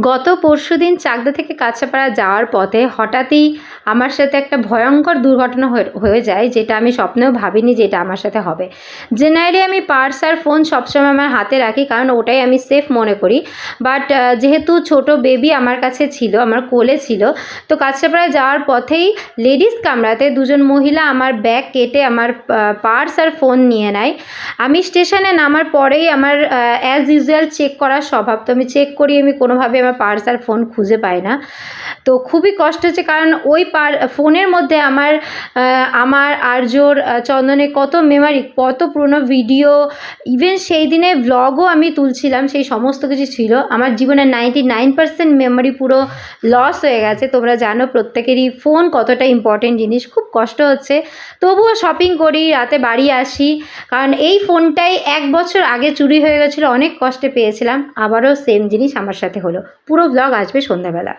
গত পরশু দিন চাকদা থেকে কাছাপাড়া যাওয়ার পথে হঠাৎই আমার সাথে একটা ভয়ঙ্কর দুর্ঘটনা হয়ে- যায় যেটা আমি স্বপ্নেও ভাবিনি যে এটা আমার সাথে হবে। জেনারেলি আমি পার্স আর ফোন সবসময় আমার হাতে রাখি কারণ ওটাই আমি সেফ মনে করি। বাট যেহেতু ছোট বেবি আমার কাছে ছিল, আমার কোলে ছিল, তো কাছাপাড়ায় যাওয়ার পথেই লেডিস কামরাতে দুজন মহিলা আমার ব্যাগ কেটে আমার পার্স আর ফোন নিয়ে নেয়। আমি স্টেশনে নামার পরেই আমার অ্যাজ ইউজুয়াল চেক করার স্বভাব তো আমি চেক করি, আমি কোনোভাবে আমার পার্স আর ফোন খুঁজে পাই না। তো খুবই কষ্ট হচ্ছে কারণ ওই পার, ফোনের মধ্যে আমার আমার আর্যর চন্দনের কত মেমারি কত পুরনো ভিডিও ইভেন সেই দিনে ব্লগও আমি তুলছিলাম, সেই সমস্ত কিছু ছিল। আমার জীবনের নাইনটি নাইন পার্সেন্ট মেমোরি পুরো লস হয়ে গেছে। তোমরা জানো প্রত্যেকেরই ফোন কতটা ইম্পর্টেন্ট জিনিস, খুব কষ্ট হচ্ছে। তবুও শপিং করি, রাতে বাড়ি আসি, কারণ এই ফোনটাই এক বছর আগে চুরি হয়ে গেছিল, অনেক কষ্টে পেয়েছিলাম। আবারও সেম জিনিস আমার সাথে হলো। পুরো ব্লগ আসবে সন্ধ্যাবেলা।